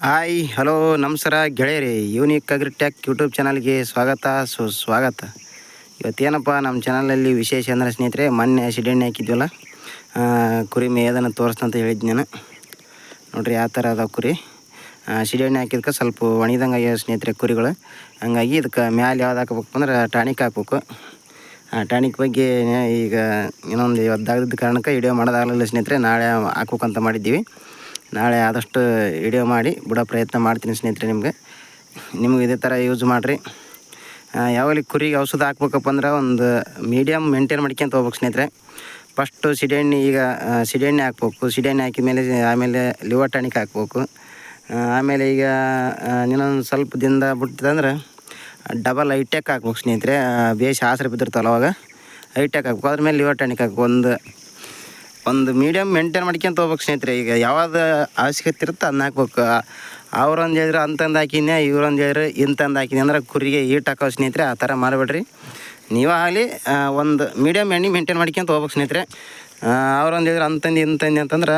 Hi, hello, ನಮಸ್ಕಾರ ಗೆಳೆಯರಿ. Unique ಅಗ್ರಿಟ್ಯಾಕ್ YouTube ಚಾನಲ್ಗೆ ಸ್ವಾಗತ ಸುಸ್ವಾಗತ ಇವತ್ತೇನಪ್ಪ ನಮ್ಮ ಚಾನಲಲ್ಲಿ ವಿಶೇಷ ಅಂದರೆ ಸ್ನೇಹಿತರೆ, ಮೊನ್ನೆ ಸಿಡೆಣ್ಣೆ ಹಾಕಿದ್ವಲ್ಲ ಕುರಿ ಮೇಯೋದನ್ನು ತೋರಿಸ್ತಂತ ಹೇಳಿದ್ದೆ ನಾನು. ನೋಡಿರಿ, ಯಾವ ಥರ ಅದಾವೆ ಕುರಿ. ಸಿಡೆಣ್ಣೆ ಹಾಕಿದ್ಕೆ ಸ್ವಲ್ಪ ಒಣಗಿದಂಗೆ ಸ್ನೇಹಿತರೆ ಕುರಿಗಳು. ಹಂಗಾಗಿ ಇದಕ್ಕೆ ಮ್ಯಾಲೆ ಯಾವ್ದು ಹಾಕ್ಬೇಕು ಅಂದ್ರೆ ಟಾನಿಕ್ ಹಾಕ್ಬೇಕು. ಆ, ಟಾನಿಕ್ ಬಗ್ಗೆ ಈಗ ಇನ್ನೊಂದು ಇವತ್ತಾಗದ ಕಾರಣಕ್ಕೆ ವಿಡಿಯೋ ಮಾಡೋದಾಗಲಿಲ್ಲ ಸ್ನೇಹಿತರೆ, ನಾಳೆ ಹಾಕ್ಬೇಕಂತ ಮಾಡಿದ್ದೀವಿ. ನಾಳೆ ಆದಷ್ಟು ವಿಡಿಯೋ ಮಾಡಿ, ಬಿಡೋ ಪ್ರಯತ್ನ ಮಾಡ್ತೀನಿ ಸ್ನೇಹಿತರೆ ನಿಮಗೆ. ನಿಮ್ಗೆ ಇದೇ ಥರ ಯೂಸ್ ಮಾಡಿರಿ. ಯಾವಾಗಲಿ ಕುರಿಗೆ ಔಷಧ ಹಾಕ್ಬೇಕಪ್ಪ ಅಂದ್ರೆ ಒಂದು ಮೀಡಿಯಮ್ ಮೇಂಟೈನ್ ಮಾಡ್ಕೊಂತ ಹೋಗ್ಬೇಕು ಸ್ನೇಹಿತರೆ. ಫಸ್ಟು ಸಿಡೆಣ್ಣೆ ಈಗ ಸಿಡೆಣ್ಣೆ ಹಾಕ್ಬೇಕು. ಸಿಡೆಣ್ಣೆ ಹಾಕಿದ ಮೇಲೆ, ಆಮೇಲೆ ಲಿವರ್ ಟಾನಿಕ್ ಹಾಕ್ಬೇಕು. ಆಮೇಲೆ ಈಗ ಇನ್ನೊಂದು ಸ್ವಲ್ಪ ದಿನದ ಬಿಟ್ಟಿದಂದ್ರೆ ಡಬಲ್ ಐಟೆಕ್ ಹಾಕ್ಬೇಕು ಸ್ನೇಹಿತರೆ. ಬೇಸ್ ಆಸರೆ ಬಿದ್ದಿರ್ತಾವಲ್ಲ ಅವಾಗ. ಐಟೆಕ್ ಹಾಕ್ಬೇಕು. ಅದ್ರ ಮೇಲೆ ಲಿವರ್ ಟಾನಿಕ್ ಹಾಕ್ಬೇಕು. ಒಂದು ಒಂದು ಮೀಡಿಯಮ್ ಮೇಂಟೈನ್ ಮಾಡ್ಕೊಂತ ಹೋಗ್ಬೇಕು ಸ್ನೇಹಿತರೆ. ಈಗ ಯಾವ್ದು ಅವಶ್ಯಕತೆ ಇರುತ್ತೆ ಅದನ್ನ ಹಾಕ್ಬೇಕು. ಅವ್ರೊಂದು ಹೇಳಿದ್ರೆ ಅಂತಂದು ಹಾಕಿನಿ, ಇವ್ರೊಂದು ಹೇಳಿದ್ರೆ ಇಂತಂದು ಹಾಕಿನಿ ಅಂದ್ರೆ ಕುರಿಗೆ ಈಟ್ ಹಾಕೋ ಸ್ನೇಹಿತರೆ, ಆ ಥರ ಮಾಡಬೇಡ್ರಿ. ನೀವು ಆಗಲಿ ಒಂದು ಮೀಡಿಯಮ್ ಎಣ್ಣೆ ಮೇಂಟೈನ್ ಮಾಡ್ಕೊಂತ ಹೋಗ್ಬೇಕು ಸ್ನೇಹಿತರೆ. ಅವ್ರೊಂದು ಹೇಳಿದ್ರೆ ಅಂತಂದು, ಇಂತಂದು ಅಂತಂದ್ರೆ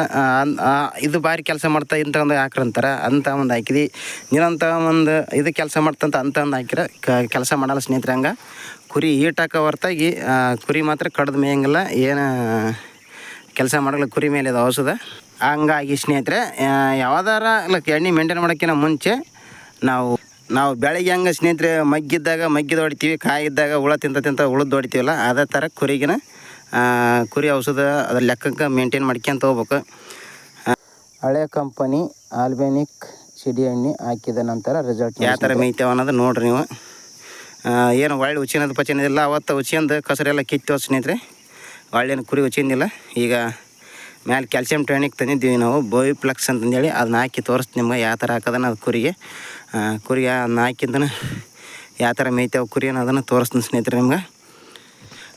ಇದು ಭಾರಿ ಕೆಲಸ ಮಾಡ್ತಾ ಇಂಥ ಒಂದು ಹಾಕ್ರಂತಾರೆ ಅಂತ ಒಂದು ಹಾಕಿದಿ. ನೀನಂತ ಒಂದು ಇದು ಕೆಲಸ ಮಾಡ್ತಂತ ಅಂತ ಒಂದು ಹಾಕಿರ. ಕೆಲಸ ಮಾಡಲ್ಲ ಸ್ನೇಹಿತರೆ ಹಂಗೆ. ಕುರಿ ಈಟ್ ಹಾಕೋ ಹೊರ್ತಾಗಿ ಕುರಿ ಮಾತ್ರ ಕಡ್ದು ಮೇಯಂಗಿಲ್ಲ. ಏನು ಕೆಲಸ ಮಾಡಲು ಕುರಿ ಮೇಲೆ ಇದು ಔಷಧ. ಹಂಗಾಗಿ ಸ್ನೇಹಿತರೆ ಯಾವ್ದಾರ ಎಣ್ಣೆ ಮೇಂಟೈನ್ ಮಾಡೋಕ್ಕಿಂತ ಮುಂಚೆ ನಾವು ನಾವು ಬೆಳಗ್ಗೆ ಹಂಗೆ ಸ್ನೇಹಿತರೆ ಮಗ್ಗಿದ್ದಾಗ ಮಗ್ಗಿದ ಹೊಡಿತೀವಿ ಕಾಯಿದ್ದಾಗ ಹುಳ ತಿಂತ ತಿಂತ ಉಳಿದು ಹೊಡಿತೀವಲ್ಲ ಅದೇ ಥರ ಕುರಿಗಿನ ಕುರಿ ಔಷಧ ಅದ್ರ ಲೆಕ್ಕಕ್ಕೆ ಮೇಂಟೈನ್ ಮಾಡ್ಕೊಂತ ಹೋಗ್ಬೇಕು. ಹಳೆ ಕಂಪನಿ ಆಲ್ಬೆನಿಕ್ ಸಿಡಿ ಎಣ್ಣೆ ಹಾಕಿದ ನಂತರ ರಿಸಲ್ಟ್ ಯಾವ ಥರ ಮೇಯ್ತೇವೆ ಅನ್ನೋದು ನೋಡ್ರಿ ನೀವು. ಏನು ಒಳ್ಳೆ ಉಚ್ಚಿನದು ಪಚಿನದಿಲ್ಲ ಅವತ್ತು ಉಚ್ಚಿಂದು ಕಸರೆಲ್ಲ ಕಿತ್ತೋ ಸ್ನೇಹಿತರೆ. ಒಳ್ಳೆನ ಕುರಿ ಉಚಿಂದಿಲ್ಲ ಈಗ ಮ್ಯಾಲೆ ಕ್ಯಾಲ್ಸಿಯಂ ಟ್ರೈನಿಗೆ ತಂದಿದ್ದೀವಿ ನಾವು ಬೋಯ್ ಪ್ಲಕ್ಸ್ ಅಂತಂದೇಳಿ ಅದನ್ನ ಹಾಕಿ ತೋರಿಸ್ತೀನಿ ನಿಮ್ಗೆ ಯಾವ ಥರ ಹಾಕೋದನ್ನ ಅದು ಕುರಿಗೆ. ಕುರಿಗೆ ಅದನ್ನ ಹಾಕಿದ್ದನ ಯಾವ ಥರ ಮೇಯ್ತೇವೆ ಕುರಿ ಅನ್ನೋದನ್ನು ತೋರಿಸ್ತೀನಿ ಸ್ನೇಹಿತರೆ ನಿಮ್ಗೆ.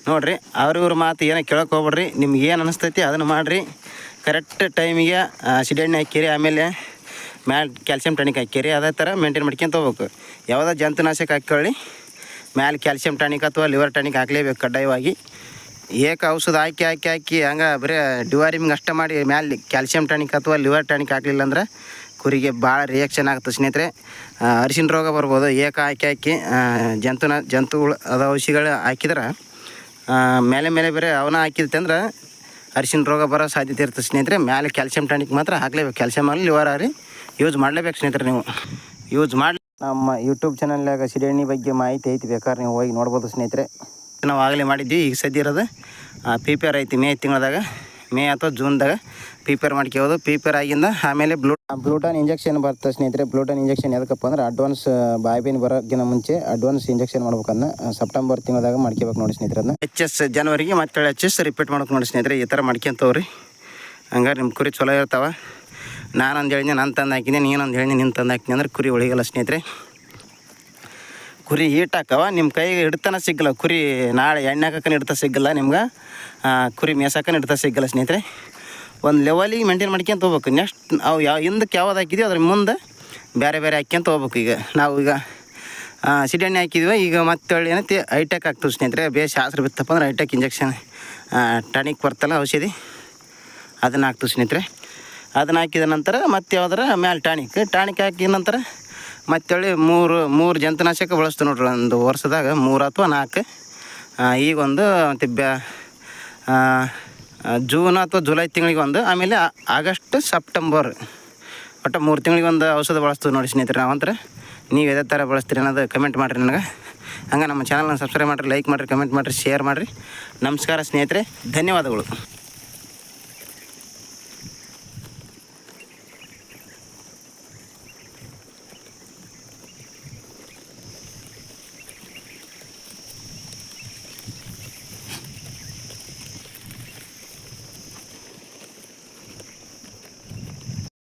ನೋಡಿರಿ, ಅವ್ರ ಇವ್ರ ಮಾತು ಏನೋ ಕೇಳಕ್ಕೆ ಹೋಗ್ಬೇಡ್ರಿ, ನಿಮ್ಗೆ ಏನು ಅನಿಸ್ತೈತಿ ಅದನ್ನು ಮಾಡಿರಿ. ಕರೆಕ್ಟ್ ಟೈಮಿಗೆ ಸಿಡೆಣ್ಣೆ ಹಾಕಿರಿ, ಆಮೇಲೆ ಮ್ಯಾಲೆ ಕ್ಯಾಲ್ಸಿಯಂ ಟಾನಿಕ್ ಹಾಕಿರಿ, ಅದೇ ಥರ ಮೇಂಟೈನ್ ಮಾಡ್ಕೊಂತ ಹೋಗ್ಬೇಕು. ಯಾವುದೋ ಜಂತುನಾಶಕ ಹಾಕ್ಕೊಳ್ಳಿ ಮ್ಯಾಲೆ ಕ್ಯಾಲ್ಸಿಯಂ ಟಾನಿಕ್ ಅಥವಾ ಲಿವರ್ ಟಾನಿಕ್ ಹಾಕ್ಲೇಬೇಕು ಕಡ್ಡಾಯವಾಗಿ. ಏಕ ಔಷಧ ಹಾಕಿ ಹಾಕಿ ಹಾಕಿ ಹಂಗೆ ಬರೀ ಡಿವಾರಿಮಿಂಗ್ ಅಷ್ಟೇ ಮಾಡಿ ಮ್ಯಾಲೆ ಕ್ಯಾಲ್ಸಿಯಂ ಟಾನಿಕ್ ಅಥವಾ ಲಿವರ್ ಟಾನಿಕ್ ಹಾಕಲಿಲ್ಲ ಅಂದ್ರೆ ಕುರಿಗೆ ಭಾಳ ರಿಯಾಕ್ಷನ್ ಆಗುತ್ತೆ ಸ್ನೇಹಿತರೆ. ಅರಿಶಿನ ರೋಗ ಬರ್ಬೋದು. ಏಕ ಹಾಕಿ ಹಾಕಿ ಜಂತುನ, ಜಂತುಗಳು, ಅದ ಔಷಧಿಗಳು ಹಾಕಿದ್ರೆ ಮೇಲೆ ಮೇಲೆ ಬೇರೆ ಅವನ ಹಾಕಿದ್ತೆ ಅಂದ್ರೆ ಅರಿಶಿನ ರೋಗ ಬರೋ ಸಾಧ್ಯತೆ ಇರ್ತದೆ ಸ್ನೇಹಿತರೆ. ಮೇಲೆ ಕ್ಯಾಲ್ಸಿಯಂ ಟಾನಿಕ್ ಮಾತ್ರ ಹಾಕ್ಲೇಬೇಕು. ಕ್ಯಾಲ್ಸಿಯಂ ಆಗಲಿ, ಲಿವರ್ ಆಗಲಿ, ಯೂಸ್ ಮಾಡಲೇಬೇಕು ಸ್ನೇಹಿತರೆ ನೀವು. ಯೂಸ್ ಮಾಡಿ ನಮ್ಮ ಯೂಟ್ಯೂಬ್ ಚಾನಲ್ನಾಗ ಸಿಡಿಎಣ್ಣೆ ಬಗ್ಗೆ ಮಾಹಿತಿ ಐತಿ ಬೇಕಾದ್ರೆ ನೀವು ಹೋಗಿ ನೋಡ್ಬೋದು ಸ್ನೇಹಿತರೆ. ನಾವು ಆಗಲೇ ಮಾಡಿದ್ವಿ. ಈಗ ಸದ್ಯ ಇರೋದು ಪಿಪೇರ್ ಐತಿ. ಮೇ ತಿಂಗಳದಾಗ, ಮೇ ಅಥವಾ ಜೂನ್ದಾಗ ಪಿಪೇರ್ ಮಾಡ್ಕೋಬೋದು. ಪಿಪೇರ್ ಆಗಿಂದ ಆಮೇಲೆ ಬ್ಲೂ ಬ್ಲೂಟಾನ್ ಇಂಜೆಕ್ಷನ್ ಬರ್ತದೆ ಸ್ನೇಹಿತರೆ. ಬ್ಲೂಟಾನ್ ಇಂಜೆಕ್ಷನ್ ಎದಕ್ಕಪ್ಪ ಅಂದ್ರೆ ಅಡ್ವಾನ್ಸ್ ಬಾಯ್ಬೇನ್ ಬರೋಕ್ಕಿಂತ ಮುಂಚೆ ಅಡ್ವಾನ್ಸ್ ಇಂಜೆಕ್ಷನ್ ಮಾಡ್ಬೇಕನ್ನ ಸೆಪ್ಟೆಂಬರ್ ತಿಂಗಳದಾಗ ಮಾಡ್ಕೋಬೇಕು ನೋಡಿ ಸ್ನೇಹಿತರೆ ಅದನ್ನ. ಎಚ್ ಎಸ್ ಜನವರಿಗೆ ಮತ್ತೆ ಎಚ್ ಎಸ್ ರಿಪೀಟ್ ಮಾಡ್ಬೇಕು ನೋಡಿ ಸ್ನೇಹಿತರೆ. ಈ ಥರ ಮಾಡ್ಕೊಂತವ್ರಿ. ಹಂಗಾರೆ ನಿಮ್ಮ ಕುರಿ ಚಲೋ ಇರ್ತಾವ. ನಾನೊಂದು ಹೇಳಿದ್ನೆ, ನಾನು ತಂದು ಹಾಕಿದ್ದೆ ನೀನೊಂದು ಹೇಳಿದ್ನೆ, ನೀನು ತಂದು ಹಾಕಿದ್ದೆ ಅಂದ್ರೆ ಕುರಿ ಉಳಿಗಲ್ಲ ಸ್ನೇಹಿತರೆ. ಕುರಿ ಈಟ್ ಹಾಕವ ನಿಮ್ಮ ಕೈಗೆ ಹಿಡ್ತಾನ ಸಿಗಲ್ಲ ಕುರಿ, ನಾಳೆ ಎಣ್ಣೆ ಹಾಕಕ್ಕನ ಹಿಡ್ತಾ ಸಿಗಲ್ಲ ನಿಮ್ಗೆ. ಕುರಿ ಮೇಸಾಕನ ಹಿಡ್ತಾ ಸಿಗಲ್ಲ ಸ್ನೇಹಿತರೆ. ಒಂದು ಲೆವೆಲಿಗೆ ಮೇಂಟೈನ್ ಮಾಡ್ಕೊಂತ ಹೋಗ್ಬೇಕು. ನೆಕ್ಸ್ಟ್ ಅವು ಯಾವ, ಹಿಂದಕ್ಕೆ ಯಾವ್ದು ಹಾಕಿದ್ವಿ ಅದ್ರ ಮುಂದೆ ಬೇರೆ ಬೇರೆ ಹಾಕ್ಯಂತ ಹೋಗ್ಬೇಕು ಈಗ. ನಾವು ಈಗ ಸಿಡಿ ಎಣ್ಣೆ ಹಾಕಿದ್ವಿ. ಈಗ ಮತ್ತೆ ಒಳ್ಳೆ ಏನೈತಿ? ಐಟೆಕ್ ಆಗ್ತದೆ ಸ್ನೇಹಿತರೆ. ಬೇಸ್ ಶಾಸ್ತ್ರ ಬಿತ್ತಪ್ಪ ಅಂದ್ರೆ ಐಟೆಕ್ ಇಂಜೆಕ್ಷನ್ ಟಾನಿಕ್ ಬರ್ತಲ್ಲ ಔಷಧಿ. ಅದನ್ನು ಹಾಕ್ತೀವಿ ಸ್ನೇಹಿತರೆ. ಅದನ್ನು ಹಾಕಿದ ನಂತರ ಮತ್ತೆ ಯಾವ್ದಾರ ಮ್ಯಾಲೆ ಟಾನಿಕ್ ಟಾನಿಕ್ ಹಾಕಿದ ನಂತರ ಮತ್ತೊಳ್ಳಿ ಮೂರು ಮೂರು ಜಂತುನಾಶಕ ಬಳಸ್ತೀವಿ ನೋಡ್ರಿ ಒಂದು ವರ್ಷದಾಗ, ಮೂರು ಅಥವಾ ನಾಲ್ಕು. ಈಗೊಂದು ಮತ್ತು ಬ್ಯಾ ಜೂನ್ ಅಥವಾ ಜುಲೈ ತಿಂಗಳಿಗೆ ಒಂದು, ಆಮೇಲೆ ಆಗಸ್ಟ್, ಸೆಪ್ಟೆಂಬರ್. ಒಟ್ಟು ಮೂರು ತಿಂಗಳಿಗೆ ಒಂದು ಔಷಧ ಬಳಸ್ತೀವಿ ನೋಡಿ ಸ್ನೇಹಿತರೆ ಅಂದ್ರೆ ನೀವು ಇದೇ ಥರ ಬಳಸ್ತೀರಿ ಅನ್ನೋದು ಕಮೆಂಟ್ ಮಾಡಿರಿ ನನಗೆ. ಹಂಗೆ ನಮ್ಮ ಚಾನಲ್ನ ಸಬ್ಸ್ಕ್ರೈಬ್ ಮಾಡಿರಿ ಲೈಕ್ ಮಾಡಿರಿ ಕಮೆಂಟ್ ಮಾಡಿರಿ ಶೇರ್ ಮಾಡಿರಿ. ನಮಸ್ಕಾರ ಸ್ನೇಹಿತರೆ, ಧನ್ಯವಾದಗಳು.